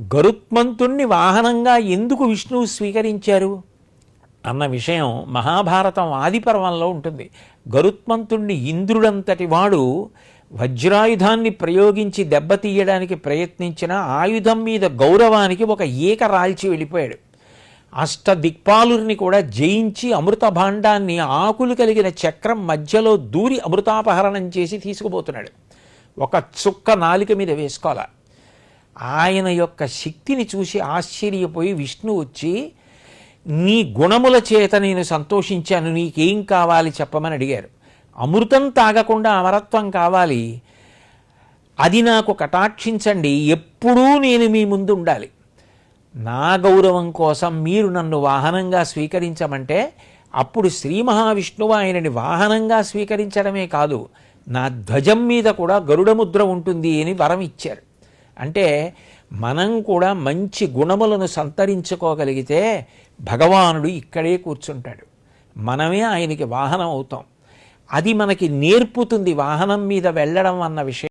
గరుత్మంతుణ్ణి వాహనంగా ఎందుకు విష్ణువు స్వీకరించారు? అన్న విషయం మహాభారతం ఆది పర్వంలో ఉంటుంది. గరుత్మంతుణ్ణి ఇంద్రుడంతటి వాడు వజ్రాయుధాన్ని ప్రయోగించి దెబ్బతీయడానికి ప్రయత్నించిన ఆయుధం మీద గౌరవానికి ఒక ఏక రాల్చి వెళ్ళిపోయాడు. అష్టదిక్పాలుర్ని కూడా జయించి అమృత భాండాన్ని ఆకులు కలిగిన చక్రం మధ్యలో దూరి అమృతాపహరణం చేసి తీసుకుపోతున్నాడు. ఒక చుక్క నాలిక మీద వేసుకోవాలి? ఆయన యొక్క శక్తిని చూసి ఆశ్చర్యపోయి విష్ణు వచ్చి నీ గుణముల చేత నేను సంతోషించాను నీకేం కావాలి చెప్పమని అడిగారు. అమృతం తాగకుండా అమరత్వం కావాలి. అది నాకు కటాక్షించండి ఎప్పుడూ నేను మీ ముందు ఉండాలి. నా గౌరవం కోసం మీరు నన్ను వాహనంగా స్వీకరించమంటే అప్పుడు శ్రీ మహావిష్ణువు ఆయనని వాహనంగా స్వీకరించడమే కాదు నా ధ్వజం మీద కూడా గరుడముద్ర ఉంటుంది అని వరం ఇచ్చారు. అంటే మనం కూడా మంచి గుణములను సంతరించుకోగలిగితే భగవానుడు ఇక్కడే కూర్చుంటాడు. మనమే ఆయనకి వాహనం అవుతాం. అది మనకి నేర్పుతుంది వాహనం మీద వెళ్ళడం అన్న విషయం.